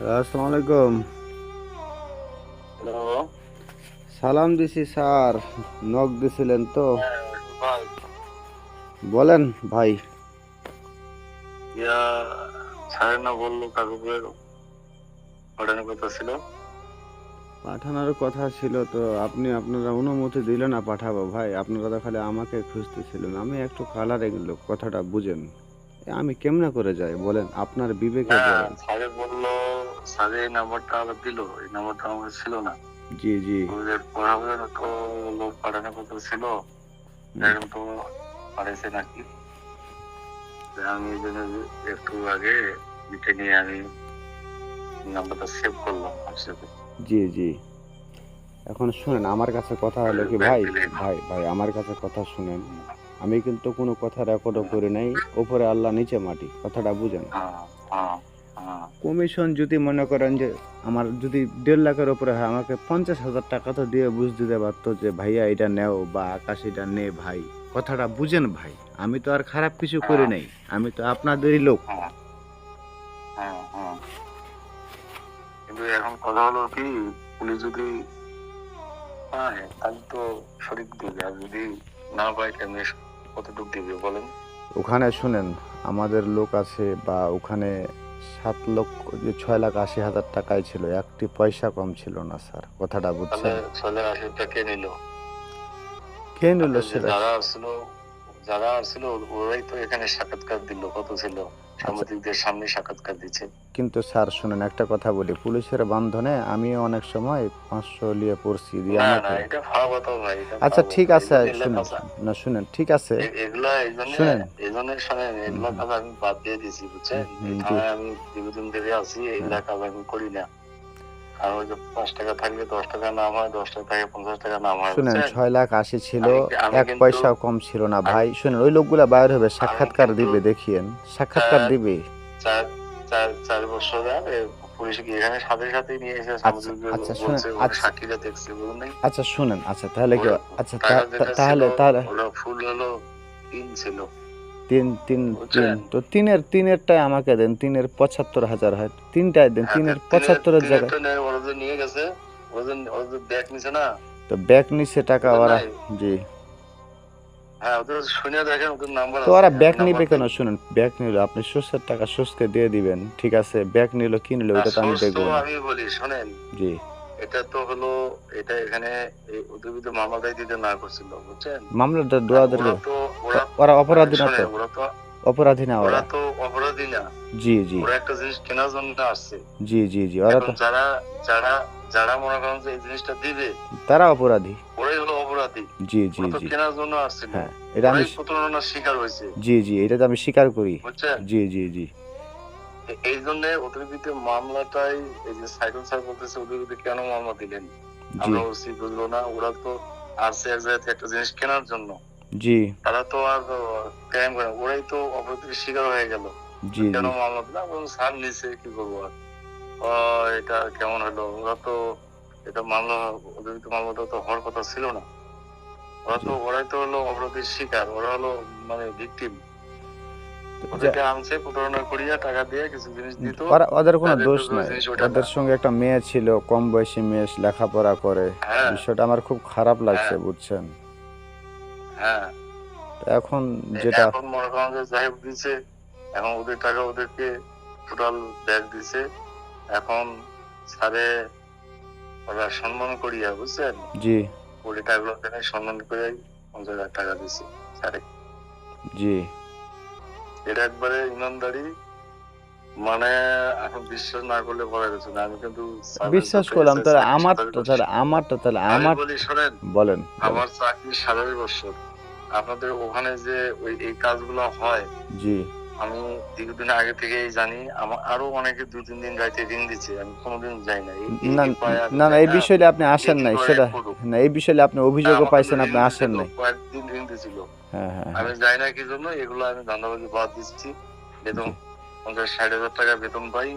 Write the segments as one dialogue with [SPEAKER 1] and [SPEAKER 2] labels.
[SPEAKER 1] আসসালামু আলাইকুম।
[SPEAKER 2] হ্যালো
[SPEAKER 1] সালাম দিছি স্যার নক দিছিলেন তো। বলেন ভাই।
[SPEAKER 2] না বলল কাকুকে পাঠানোর কথা ছিল?
[SPEAKER 1] পাঠানোর কথা ছিল তো আপনি আপনারা অনুমতি দিলে না পাঠাবো ভাই। আপনারা তো খালি আমাকে খুঁজতেছিলেন। আমি একটু কালার এগুলো কথাটা বুঝেন। আমি কেমনে করে যাই? বলেন আপনার বিবেকে বলেন।
[SPEAKER 2] স্যারে বলল স্যারে এই নাম্বারটা আবার দিল এই নাম্বারটা আমার ছিল না।
[SPEAKER 1] জি জি।
[SPEAKER 2] তো লোক পাঠানোর কথা ছিল। এখন তো পাঠাইছে নাকি? আমি এই জন্য একটু আগে মিটে নিয়ে আমি নাম্বারটা সেভ করলাম হোয়াটসঅ্যাপে।
[SPEAKER 1] জি জি। এখন শুনেন আমার কাছে কথা হলো কি ভাই ভাই ভাই আমার কাছে কথা শুনেন। আমি কিন্তু কোনো কথা রেকর্ডও করি নাই ওপরে আল্লাহ নিচে মাটি কথাটা বুঝেন।
[SPEAKER 2] হ্যাঁ হ্যাঁ।
[SPEAKER 1] কমিশন যদি মনে করেন যে আমার যদি দেড় লাখের উপরে হয় আমাকে পঞ্চাশ হাজার টাকা তো দিয়ে বুঝ দিতে পারতো যে ভাইয়া এটা নেও বা আকাশ এটা নে ভাই। কথাটা বুঝেন ভাই আমি তো আর খারাপ কিছু করি নাই আমি তো আপনাদেরই লোক।
[SPEAKER 2] হ্যাঁ হ্যাঁ হ্যাঁ। কিন্তু এখন কথা হলো কি পুলিশ যদি পায় তাহলে তো সঠিক দিবে আর যদি না পায় কেমনি কতটুকু দিবে বলেন?
[SPEAKER 1] ওখানে শুনেন আমাদের লোক আছে বা ওখানে সাত লক্ষ ছয় লাখ আশি হাজার টাকায় ছিল একটি পয়সা কম ছিল না স্যার কথাটা
[SPEAKER 2] বুঝছে
[SPEAKER 1] বুঝছেন
[SPEAKER 2] ছেলে আশিটা কে নিল?
[SPEAKER 1] কে নিল সেটা?
[SPEAKER 2] যারা আসছিল ওরাই তো এখানে সাক্ষাৎকার দিল কত ছিল? সাংবাদিকদের সামনে সাক্ষাৎকার দিচ্ছে।
[SPEAKER 1] কিন্তু স্যার শুনেন একটা কথা বলি। পুলিশের বান্ধনে আমি অনেক সময় পাঁচশো লিয়ে পড়ছি দিয়ে
[SPEAKER 2] কথা
[SPEAKER 1] আচ্ছা ঠিক আছে শুনেন না শুনেন ঠিক আছে।
[SPEAKER 2] এগুলা
[SPEAKER 1] শুনেন।
[SPEAKER 2] এই জন্য শোনেন এগুলা। কাজ আমি বাদ দিয়ে দিছি বুঝছেন? আমি দীর্ঘদিন ধরে আছি এগুলা কাজ আমি করি না। আর ওই যে পাঁচ টাকা থাকলে দশ টাকা নাম হয় দশ টাকা থাকে পঞ্চাশ টাকা নাম হয়
[SPEAKER 1] শুনেন ছয় লাখ আশি ছিল এক পয়সাও কম ছিল না ভাই। শুনেন ওই লোকগুলা বাইরে হবে সাক্ষাৎকার দিবে দেখিয়েন। সাক্ষাৎকার। দিবে।
[SPEAKER 2] চার চার চার বছর
[SPEAKER 1] আচ্ছা, শুনেন, আচ্ছা। তাহলে কি আচ্ছা তাহলে তাহলে
[SPEAKER 2] ফুল হলো তিন ছিল।
[SPEAKER 1] তিন তিন তিন তো তিনের তিনেরটাই আমাকে দেন তিনের পঁচাত্তর হাজার হয়। তিনটায় দেন
[SPEAKER 2] হ্যাঁ,
[SPEAKER 1] তিনের পঁচাত্তরের জায়গায়।
[SPEAKER 2] নিয়ে গেছে ব্যাগ নিছে না?
[SPEAKER 1] তো ব্যাক নিচ্ছে টাকা ওরা জি।
[SPEAKER 2] হ্যাঁ
[SPEAKER 1] তো ওরা ব্যাক নিবে কেন? শুনেন ব্যাক নিল আপনি সুস্থের টাকা সুস্থকে দিয়ে দিবেন ঠিক আছে? ব্যাক নিল কি নিল ওটা তো আমি দেখব জি।
[SPEAKER 2] এটা তো হলো এটা এখানে এই বিরুদ্ধে মামলাটাই দিতে না করছিল বুঝছেন?
[SPEAKER 1] মামলাটা
[SPEAKER 2] ওরা তো ওরা
[SPEAKER 1] অপরাধী না তো?
[SPEAKER 2] ওরা তো
[SPEAKER 1] অপরাধী না ওরা?
[SPEAKER 2] তো অপরাধী না।
[SPEAKER 1] জি জি।
[SPEAKER 2] ওরা একটা জিনিস কেনার জন্য আসছে।
[SPEAKER 1] জি জি জি ওরা তো
[SPEAKER 2] যারা যারা যারা মনে করেন যে এই জিনিসটা দিবে
[SPEAKER 1] তারা অপরাধী।
[SPEAKER 2] ওরাই হলো অপরাধী।
[SPEAKER 1] জি জি জি।
[SPEAKER 2] কেনার জন্য আসছিল
[SPEAKER 1] হ্যাঁ এটা আমি
[SPEAKER 2] প্রতারণার শিকার হয়েছে।
[SPEAKER 1] জি জি এটা তো আমি স্বীকার করি। জি জি জি।
[SPEAKER 2] এই জন্য ওদের বিরুদ্ধে মামলাটাই এই যে সাইকেল স্যার বলতেছে ওদের বিরুদ্ধে কেন মামলা দিলেন? আমরা ওসি বুঝলো না ওরা তো আসছে এক জায়গা থেকে একটা জিনিস কেনার জন্য।
[SPEAKER 1] জি।
[SPEAKER 2] তারা তো আর ক্রাইম করে ওরাই তো অপরাধীর শিকার হয়ে গেল।
[SPEAKER 1] জি
[SPEAKER 2] কেন মামলা দিলাম এবং স্যার নিচে কি করব আর? এটা কেমন হলো? ওরা তো এটা মামলা ওদের তো মামলাটা তো হওয়ার কথা ছিল না। ওরা তো ওরাই তো হলো অপরাধীর শিকার ওরা হলো মানে ভিকটিম
[SPEAKER 1] ওদের কোনো দোষ নাই।
[SPEAKER 2] জিনিস
[SPEAKER 1] ওদের সঙ্গে একটা মেয়ে ছিল কম বয়সী মেয়ে লেখাপড়া করে।
[SPEAKER 2] হ্যাঁ।
[SPEAKER 1] বিষয়টা আমার খুব খারাপ লাগছে
[SPEAKER 2] হ্যাঁ।
[SPEAKER 1] বুঝছেন?
[SPEAKER 2] হ্যাঁ।
[SPEAKER 1] এখন যেটা
[SPEAKER 2] এখন মনে করেন যাই দিছে এখন ওদের টাকা ওদেরকে টোটাল ব্যাগ দিছে। এখন স্যারে ওরা সম্মান করিয়া বুঝছেন?
[SPEAKER 1] জি।
[SPEAKER 2] টাকাগুলো দেনে সম্মান করে পঞ্চাশ হাজার টাকা দিছে স্যারে।
[SPEAKER 1] জি।
[SPEAKER 2] এটা একবারে ইমানদারি। মানে এখন বিশ্বাস না করলে বলা গেছে না। আমি কিন্তু
[SPEAKER 1] বিশ্বাস করলাম তাহলে আমার তো তাহলে আমার তো তাহলে আমার বলেন।
[SPEAKER 2] আমার চাকরি সাড়ে বছর। আপনাদের ওখানে যে ওই এই কাজগুলো হয়
[SPEAKER 1] জি।
[SPEAKER 2] আমি দীর্ঘদিন আগে থেকেই জানি আমার আরও অনেকে দু তিন দিন রাইতে ঋণ দিচ্ছে আমি কোনোদিন যাই না।
[SPEAKER 1] না না এই বিষয়ে আপনি আসেন নাই সেটা। না এই বিষয়ে আপনি অভিযোগও পাইছেন আপনি আসেন নাই।
[SPEAKER 2] কয়েকদিন ঋণ দিছিল
[SPEAKER 1] হ্যাঁ হ্যাঁ।
[SPEAKER 2] আমি যাই না কি জন্য এগুলো আমি ধান্দাবাজি বাদ দিচ্ছি। বেতন পঞ্চাশ ষাট হাজার টাকা বেতন পাই।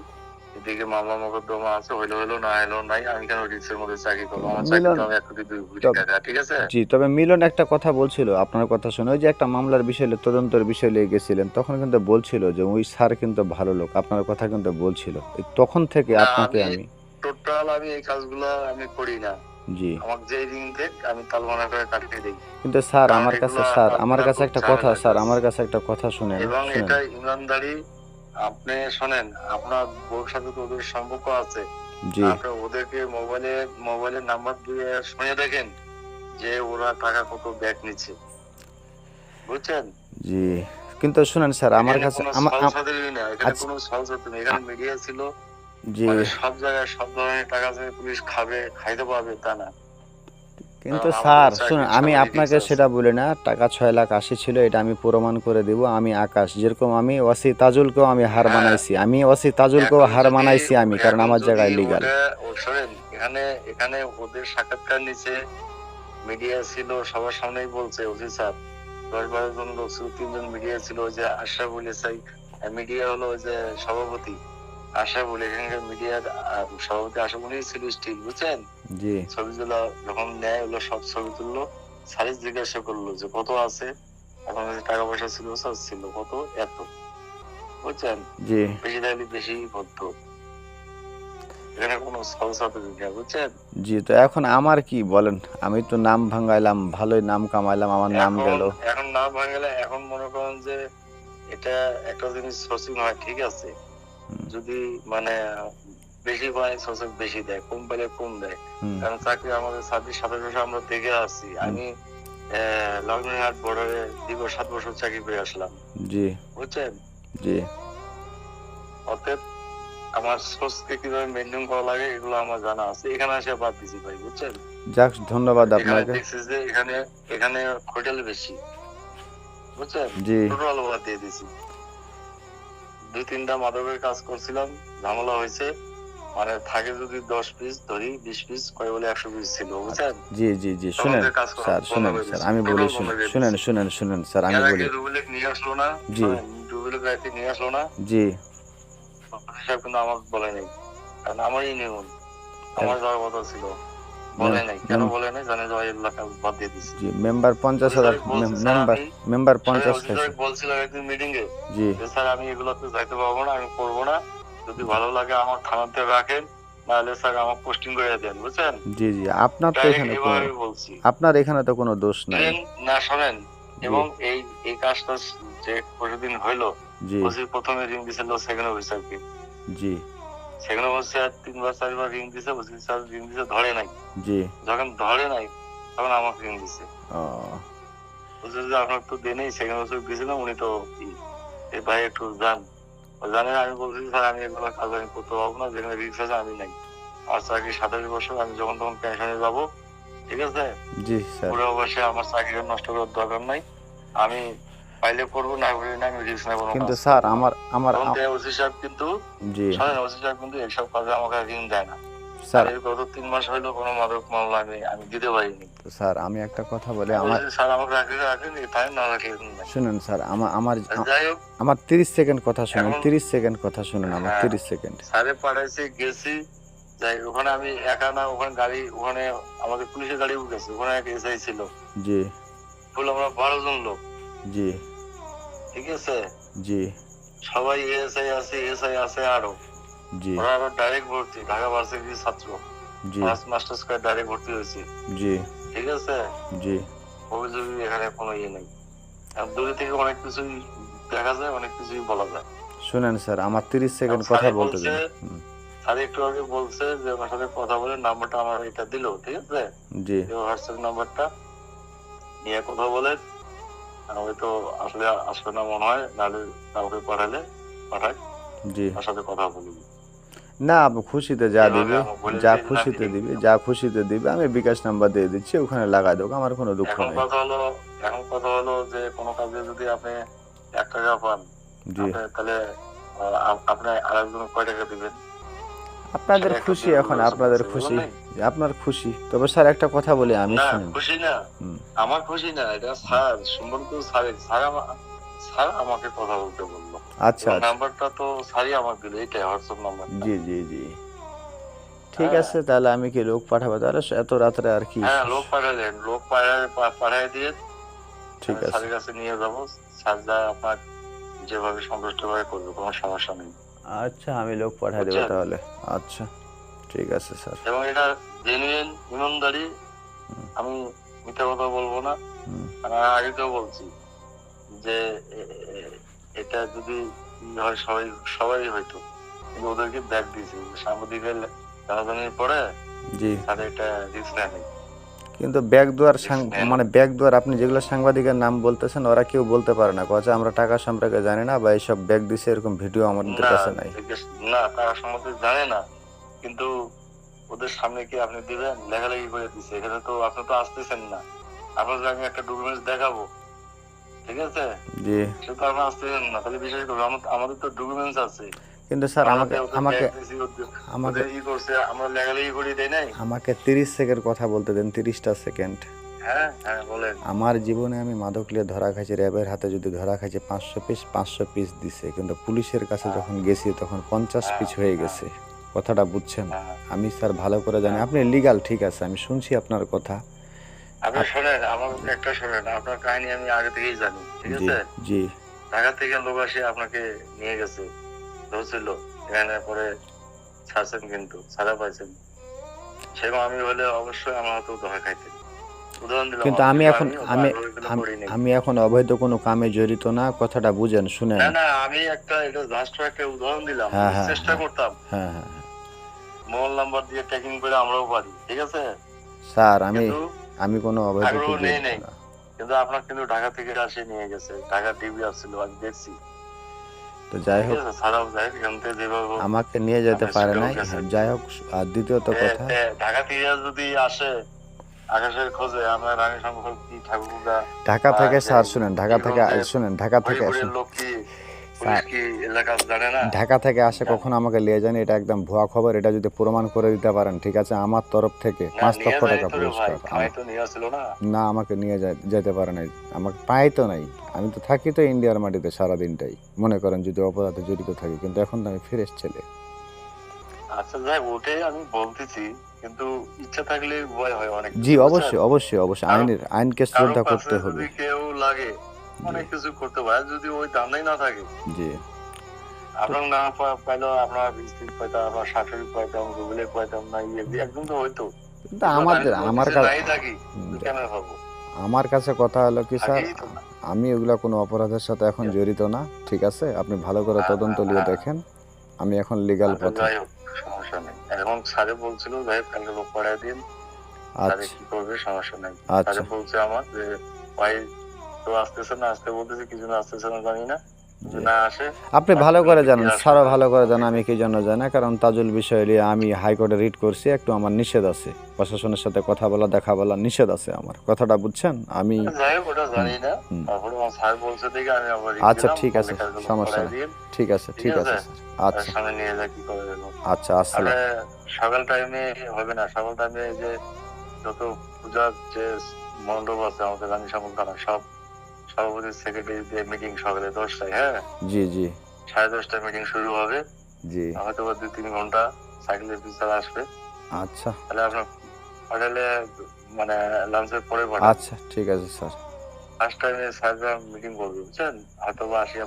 [SPEAKER 2] এদিকে মামলা মোকদ্দমা আছে হইল হইল না হইল নাই আমি কেন রিক্সের মধ্যে চাকরি করব? আমার চাকরি তো আমি এক কোটি দুই কোটি টাকা ঠিক আছে?
[SPEAKER 1] জি তবে মিলন একটা কথা বলছিল আপনার কথা শুনে। ওই যে একটা মামলার বিষয় তদন্তের বিষয় গেছিলেন তখন কিন্তু বলছিল যে ওই স্যার কিন্তু ভালো লোক আপনার কথা কিন্তু বলছিল। তখন থেকে আপনাকে
[SPEAKER 2] আমি- টোটাল আমি এই কাজগুলো আমি করি না।
[SPEAKER 1] জি।
[SPEAKER 2] আমাকে যে রিং দেখ আমি তাল মনে করে কাটিয়ে দিই।
[SPEAKER 1] কিন্তু স্যার আমার কাছে স্যার আমার কাছে একটা কথা স্যার আমার কাছে একটা কথা শুনেন
[SPEAKER 2] এবং এটা ইমানদারি আপনি শোনেন আপনার বউর সাথে তো ওদের সম্পর্ক আছে। আপনি ওদেরকে মোবাইলে মোবাইলের নাম্বার দিয়ে শুনে দেখেন যে ওরা টাকা কত ব্যাক নিচ্ছে। বুঝছেন?
[SPEAKER 1] জি। কিন্তু শুনেন স্যার আমার কাছে আমার
[SPEAKER 2] এখানে
[SPEAKER 1] আচ্ছা।
[SPEAKER 2] কোনো সলসাতুরি নেই। এখানে মিডিয়া ছিল
[SPEAKER 1] জি।
[SPEAKER 2] মানে সব জায়গায় সব ধরনের টাকা যে পুলিশ খাবে খাইতে পারবে তা না।
[SPEAKER 1] কিন্তু স্যার শুনুন আমি আপনাকে সেটা বলি না টাকা ছয় লাখ আশি ছিল এটা আমি প্রমাণ করে দিব আমি আকাশ যেরকম আমি ওয়াসি তাজুলকেও আমি হার
[SPEAKER 2] হ্যাঁ।
[SPEAKER 1] মানাইছি আমি ওয়াসি তাজুলকেও হার মানাইছি আমি কারণ আমার জায়গায় লিগাল
[SPEAKER 2] এখানে এখানে ওদের সাক্ষাৎকার নিচে মিডিয়া ছিল সবার সামনেই বলছে ওসি স্যার দশ বারো জন লোক ছিল তিনজন মিডিয়া ছিল ওই যে আশা বলে চাই মিডিয়া হলো ওই যে সভাপতি আশা বলে এখানকার মিডিয়ার সভাপতি আশা বলেই ছিল স্টিল বুঝছেন?
[SPEAKER 1] জি।
[SPEAKER 2] ছবিগুলো যখন নেয় ওগুলো সব ছবি তুললো সারিস জিজ্ঞাসা করল যে কত আছে? এখন টাকা পয়সা ছিল সব ছিল কত? এত। বুঝছেন?
[SPEAKER 1] জি।
[SPEAKER 2] বেশি থাকলে বেশি করতো। এখানে কোনো বুঝছেন?
[SPEAKER 1] জি তো এখন আমার কি বলেন? আমি তো নাম ভাঙাইলাম ভালোই নাম কামাইলাম আমার নাম গেল।
[SPEAKER 2] এখন না ভাঙলে এখন মনে করেন যে এটা একটা জিনিস সোর্সিং হয় ঠিক আছে? যদি মানে বেশি পায় সোর্সিং বেশি দেয় কম পাইলে কম দেয়। কারণ চাকরি আমাদের ছাব্বিশ সাতাশ বছর আমরা দেখে আসছি। আমি লগ্নহাট বর্ডারে দীর্ঘ সাত বছর চাকরি করে আসলাম।
[SPEAKER 1] জি।
[SPEAKER 2] বুঝছেন?
[SPEAKER 1] জি।
[SPEAKER 2] অতএব আমার সোর্সকে কীভাবে মেনটেন করা লাগে এগুলো আমার জানা আছে। এখানে এসে বাদ দিছি ভাই বুঝছেন?
[SPEAKER 1] যাক ধন্যবাদ আপনাকে।
[SPEAKER 2] দেখছি যে এখানে এখানে হোটেল বেশি। বুঝছেন?
[SPEAKER 1] জি।
[SPEAKER 2] টোটাল বাদ দিয়ে দিছি। দুই তিনটা মাদকের কাজ করছিলাম ঝামেলা হয়েছে। মানে থাকে যদি দশ পিস ধরি বিশ পিস কয় বলে একশো পিস ছিল বুঝছেন?
[SPEAKER 1] জি জি জি শুনেন স্যার শুনেন স্যার আমি বলি শুনেন শুনেন শুনেন স্যার আমি বলি
[SPEAKER 2] রুবেলেক নিয়ে আসলো না?
[SPEAKER 1] জি।
[SPEAKER 2] রুবেলেক রাতে নিয়ে আসলো না?
[SPEAKER 1] জি।
[SPEAKER 2] হিসাব কিন্তু আমার বলে নেই। কারণ আমারই নিয়ম আমার যাওয়ার কথা ছিল। বলে নাই। কেন বলে নাই? জানে যে ওই এলাকা বাদ দিয়ে দিছি।
[SPEAKER 1] জি মেম্বার পঞ্চাশ হাজার
[SPEAKER 2] বলছে, স্যার,
[SPEAKER 1] মেম্বার মেম্বার
[SPEAKER 2] স্যার,
[SPEAKER 1] পঞ্চাশ
[SPEAKER 2] ওই যে
[SPEAKER 1] খাইছে
[SPEAKER 2] বলছিল একদিন মিটিং এ
[SPEAKER 1] জি।
[SPEAKER 2] স্যার আমি এগুলোতে যাইতে পারব না আমি করব না। যদি ভালো লাগে আমার থানাতে রাখেন নাহলে স্যার আমার পোস্টিং করে দেন বুঝছেন?
[SPEAKER 1] জি জি আপনার তো এখানে আপনার তো কোনো দোষ নাই।
[SPEAKER 2] না শোনেন এবং এই এই কাজটা যে প্রতিদিন হইল
[SPEAKER 1] জি।
[SPEAKER 2] প্রথমে রিং দিছিল সেকেন্ড অফিসারকে
[SPEAKER 1] জি।
[SPEAKER 2] সেকেন্ড অফিসার তিনবার চারবার রিং দিছে ওসি স্যার রিং দিছে ধরে নাই।
[SPEAKER 1] জি।
[SPEAKER 2] যখন ধরে নাই তখন আমাকে রিং দিছে।
[SPEAKER 1] ও।
[SPEAKER 2] বলছে যে আপনার তো দেনেই বছর দিয়েছিলাম উনি তো এই ভাই একটু যান। জানেন আমি বলছি স্যার আমি এগুলো কাজ আমি করতে পারব না যেখানে রিক্স আছে আমি নাই। আর চাকরি সাতাশ বছর আমি যখন তখন পেনশনে যাব? ঠিক আছে?
[SPEAKER 1] জি স্যার।
[SPEAKER 2] পুরো অবশ্যই আমার চাকরিটা নষ্ট করার দরকার নাই। আমি পাইলে করব না না আমি নেব
[SPEAKER 1] কিন্তু স্যার আমার আমার
[SPEAKER 2] ওসি সাহেব কিন্তু
[SPEAKER 1] জি।
[SPEAKER 2] শোনেন ওসি সাহেব কিন্তু এইসব কাজে আমাকে ঋণ দেয় না।
[SPEAKER 1] স্যার
[SPEAKER 2] গত তিন মাস কোনো মাদক মামলা আমি আমি দিতে পারিনি।
[SPEAKER 1] স্যার আমি একটা কথা বলি আমার
[SPEAKER 2] স্যার আমাকে রাখলে রাখেন তাই না রাখলে
[SPEAKER 1] শুনুন স্যার আমার আমার আমার তিরিশ সেকেন্ড কথা শুনুন
[SPEAKER 2] এখন-
[SPEAKER 1] তিরিশ সেকেন্ড কথা শুনুন আমার
[SPEAKER 2] হ্যাঁ।
[SPEAKER 1] তিরিশ সেকেন্ড।
[SPEAKER 2] স্যারে পাঠাইছে গেছি যাই ওখানে আমি একা না ওখানে গাড়ি ওখানে আমাদের পুলিশের গাড়ি উঠেছে ওখানে এক এসআই ছিল।
[SPEAKER 1] জি।
[SPEAKER 2] ফুল আমরা বারো জন লোক।
[SPEAKER 1] জি।
[SPEAKER 2] ঠিক আছে?
[SPEAKER 1] জি।
[SPEAKER 2] সবাই এসআই আছে এসআই আছে আরও।
[SPEAKER 1] জি।
[SPEAKER 2] ওরা আরও ডাইরেক্ট ভর্তি ঢাকা ভার্সিটির ছাত্র।
[SPEAKER 1] জি।
[SPEAKER 2] ফার্স্ট মাস্টার্স করে ডাইরেক্ট ভর্তি হয়েছে।
[SPEAKER 1] জি।
[SPEAKER 2] ঠিক আছে?
[SPEAKER 1] জি।
[SPEAKER 2] অভিযোগ এখানে কোনো ইয়ে নেই। দূরে থেকে অনেক কিছুই দেখা যায় অনেক কিছুই বলা যায়।
[SPEAKER 1] শুনেন স্যার আমার তিরিশ সেকেন্ড
[SPEAKER 2] স্যার
[SPEAKER 1] কথা বলতে দিন।
[SPEAKER 2] স্যার একটু আগে বলছে যে আমার সাথে কথা বলে নাম্বারটা আমার এটা দিলো ঠিক আছে?
[SPEAKER 1] জি।
[SPEAKER 2] হোয়াটসঅ্যাপ নাম্বারটা নিয়ে কথা আর হয়তো আসলে আসবে না মনে হয় নাহলে কাউকে পাঠালে পাঠাই
[SPEAKER 1] জি।
[SPEAKER 2] তার সাথে কথা বলি।
[SPEAKER 1] না খুশিতে যা দিবে যা খুশিতে দিবে যা খুশিতে দিবে আমি বিকাশ নাম্বার দিয়ে দিচ্ছি ওখানে লাগাই দেবো আমার কোনো দুঃখ নেই।
[SPEAKER 2] কথা হলো এখন কথা হলো যে কোনো কাজে যদি আপনি এক টাকা পান
[SPEAKER 1] জি।
[SPEAKER 2] তাহলে আপনি আরেকজন কয় টাকা দিবেন?
[SPEAKER 1] আপনাদের খুশি এখন আপনাদের খুশি। আপনার খুশি। তবে স্যার একটা কথা বলি আমি
[SPEAKER 2] না খুশি না। আমার খুশি না এটা স্যার সম্বন্ধ স্যারের স্যার আমার স্যার আমাকে কথা বলতে বলল।
[SPEAKER 1] আচ্ছা আচ্ছা।
[SPEAKER 2] নাম্বারটা তো স্যারই আমাকে দিল এইটাই হোয়াটসঅ্যাপ নাম্বার
[SPEAKER 1] জি জি জি। ঠিক
[SPEAKER 2] হ্যাঁ।
[SPEAKER 1] আছে তাহলে আমি কি লোক পাঠাবো? তাহলে এত রাত্রে আর কি?
[SPEAKER 2] হ্যাঁ লোক পাঠালেন লোক পাঠায় পা- পাঠায় দিয়ে
[SPEAKER 1] ঠিক আছে।
[SPEAKER 2] স্যারের কাছে নিয়ে যাব। স্যার যা আপনার যেভাবে সন্তুষ্ট করে করবে কোনো সমস্যা নেই।
[SPEAKER 1] আচ্ছা আমি লোক পাঠিয়ে দেবো তাহলে। আচ্ছা ঠিক আছে স্যার।
[SPEAKER 2] এবং এটা জেনুইন ইমানদারি আমি মিথ্যা কথা বলব না। আগে তো বলছি যে এটা যদি হয় সবাই সবাই হয়তো। কিন্তু ওদেরকে ব্যাগ দিয়েছি। সাংবাদিকের জানাজানির পরে
[SPEAKER 1] জি।
[SPEAKER 2] তাদের এটা রিস্ক নেয়নি
[SPEAKER 1] কিন্তু ব্যাগ দুয়ার
[SPEAKER 2] হ্যাঁ।
[SPEAKER 1] মানে ব্যাগ দুয়ার আপনি যেগুলো সাংবাদিকের নাম বলতেছেন ওরা কেউ বলতে পারে না। কথা আমরা টাকা সম্পর্কে জানি না বা এইসব ব্যাগ দিছে এরকম ভিডিও আমাদের কাছে নাই।
[SPEAKER 2] না তারা সম্বন্ধে জানে না। কিন্তু ওদের সামনে কি আপনি দিবেন? লেখালেখি করে দিচ্ছে এখানে তো আপনি তো আসতেছেন না। আপনাকে আমি একটা ডকুমেন্টস দেখাবো। ঠিক আছে?
[SPEAKER 1] জি।
[SPEAKER 2] সে তো আপনি আসতেছেন না। তাহলে বিশ্বাস করব আমাদের তো ডকুমেন্টস আছে।
[SPEAKER 1] কিন্তু স্যার আমাকে আমাকে আমাকে
[SPEAKER 2] ই করছে আমরা লেখালেখি করে দেয় নাই?
[SPEAKER 1] আমাকে তিরিশ সেকেন্ড কথা বলতে দেন তিরিশটা সেকেন্ড।
[SPEAKER 2] হ্যাঁ হ্যাঁ
[SPEAKER 1] আমার জীবনে আমি মাদক নিয়ে ধরা খাইছি র্যাবের হাতে যদি ধরা খাইছি পাঁচশো পিস পাঁচশো পিস দিছে। কিন্তু পুলিশের কাছে যখন গেছি তখন পঞ্চাশ পিস হয়ে গেছে। কথাটা বুঝছেন?
[SPEAKER 2] হ্যাঁ।
[SPEAKER 1] আমি স্যার ভালো করে জানি। আপনি লিগাল ঠিক আছে আমি শুনছি আপনার কথা।
[SPEAKER 2] আপনি শোনেন আমার একটা শোনেন আপনার কাহিনী আমি আগে থেকেই জানি ঠিক আছে?
[SPEAKER 1] জি।
[SPEAKER 2] ঢাকা থেকে লোক আসে আপনাকে নিয়ে গেছে। ধরছিল। এখানে পরে ছাড়ছেন কিন্তু ছাড়া পাইছেন। সেরকম আমি হলে অবশ্যই আমার ধরা দিলাম
[SPEAKER 1] কিন্তু আমি এখন আমি আম- এখন অবৈধ কোনো কামে জড়িত না কথাটা বুঝেন শুনেন।
[SPEAKER 2] না না আমি একটা এটা জাস্ট একটা উদাহরণ দিলাম
[SPEAKER 1] হ্যাঁ, হ্যাঁ,
[SPEAKER 2] চেষ্টা
[SPEAKER 1] হ্যাঁ।
[SPEAKER 2] করতাম।
[SPEAKER 1] হ্যাঁ হ্যাঁ।
[SPEAKER 2] মোবাইল নাম্বার দিয়ে ট্র্যাকিং করে আমরাও পারি ঠিক আছে?
[SPEAKER 1] স্যার আমি আমি কোনো অবৈধ কিছু।
[SPEAKER 2] কিন্তু আপনার কিন্তু ঢাকা থেকে আসে নিয়ে গেছে ঢাকা ডিবি আসছিল আমি দেখছি।
[SPEAKER 1] তো যাই হোক। আমাকে নিয়ে যেতে পারে নাই। যাই হোক আর দ্বিতীয়ত কথা।
[SPEAKER 2] ঢাকা থেকে যদি আসে আকাশের খোঁজে আমরা রানী ঠাকুরদা
[SPEAKER 1] ঢাকা থেকে স্যার শুনেন ঢাকা থেকে শুনেন ঢাকা থেকে
[SPEAKER 2] হরিপুরের
[SPEAKER 1] ঢাকা থেকে আসে কখন আমাকে নিয়ে যান এটা একদম ভুয়া খবর এটা যদি প্রমাণ করে দিতে পারেন ঠিক আছে? আমার তরফ থেকে পাঁচ লক্ষ টাকা পুরস্কার।
[SPEAKER 2] না?
[SPEAKER 1] আমাকে নিয়ে যেতে পারে নাই। আমাকে পাই তো নাই। আমি তো থাকি তো ইন্ডিয়ার মাটিতে সারা দিনটাই মনে করেন যদি অপরাধে জড়িত থাকি কিন্তু এখন তো আমি ফ্রেশ ছেলে।
[SPEAKER 2] আচ্ছা যাই ওটাই আমি বলতেছি কিন্তু ইচ্ছা থাকলে ভয় হয় অনেক
[SPEAKER 1] জি অবশ্যই অবশ্যই অবশ্যই। আইনের আইনকে শ্রদ্ধা করতে হবে।
[SPEAKER 2] কেউ লাগে অনেক কিছু করতে পারে যদি ওই দামটাই না থাকে।
[SPEAKER 1] জি।
[SPEAKER 2] আপনার না পা- পাইলেও আপনার পাইতাম আপনার শাশুড়ি পাইতাম গুগলে পাইতাম না একদম তো হইতো।
[SPEAKER 1] কিন্তু আমাদের আমার কাছে আমার কাছে কথা হলো কি স্যার। আমি এগুলা কোনো অপরাধের সাথে এখন জড়িত না ঠিক আছে? আপনি ভালো করে
[SPEAKER 2] হ্যাঁ,
[SPEAKER 1] তদন্ত
[SPEAKER 2] হ্যাঁ,
[SPEAKER 1] নিয়ে
[SPEAKER 2] হ্যাঁ।
[SPEAKER 1] দেখেন আমি এখন লিগাল
[SPEAKER 2] আচ্ছা,
[SPEAKER 1] পথে।
[SPEAKER 2] সমস্যা নেই। এখন স্যারে বলছিল হোক, কালকে লোক পড়ায় দিন।
[SPEAKER 1] আচ্ছা।
[SPEAKER 2] কি করবে সমস্যা নেই।
[SPEAKER 1] আচ্ছা।
[SPEAKER 2] স্যারে বলছে আমার যে ভাই তো আসতেছে না আসতে বলতেছে কিছু না আসতেছে না জানি না। যদি
[SPEAKER 1] জি।
[SPEAKER 2] না আসে
[SPEAKER 1] আপনি ভালো করে জানেন? স্যারও ভালো করে জানেন আমি কি জন্য জানি না কারণ তাজুল বিষয় নিয়ে আমি হাইকোর্টে রিট করছি একটু আমার নিষেধ আছে। প্রশাসনের সাথে কথা বলা দেখা বলা নিষেধ আছে আমার। কথাটা বুঝছেন? আমি আচ্ছা, ঠিক আছে, সমস্যা নেই। ঠিক আছে
[SPEAKER 2] ঠিক
[SPEAKER 1] আছে? আচ্ছা। আচ্ছা আসসালাম
[SPEAKER 2] তাহলে সকাল টাইমে হবে না। সকাল টাইমে যে যত পূজার যে মণ্ডপ আছে আমাদের রানী সব সভাপতি সেক্রেটারি দিয়ে মিটিং সকালে দশটায় হ্যাঁ?
[SPEAKER 1] জি জি।
[SPEAKER 2] সাড়ে দশটায় মিটিং শুরু হবে।
[SPEAKER 1] জি।
[SPEAKER 2] হয়তো বা দুই তিন ঘণ্টা সাইকেলের পিছাল আসবে।
[SPEAKER 1] আচ্ছা।
[SPEAKER 2] তাহলে আপনার হোটেলে মানে লাঞ্চের পরে পাঠান।
[SPEAKER 1] আচ্ছা ঠিক আছে স্যার।
[SPEAKER 2] ফার্স্ট টাইমে স্যার মিটিং করবে বুঝছেন? হয়তো বা আসিয়া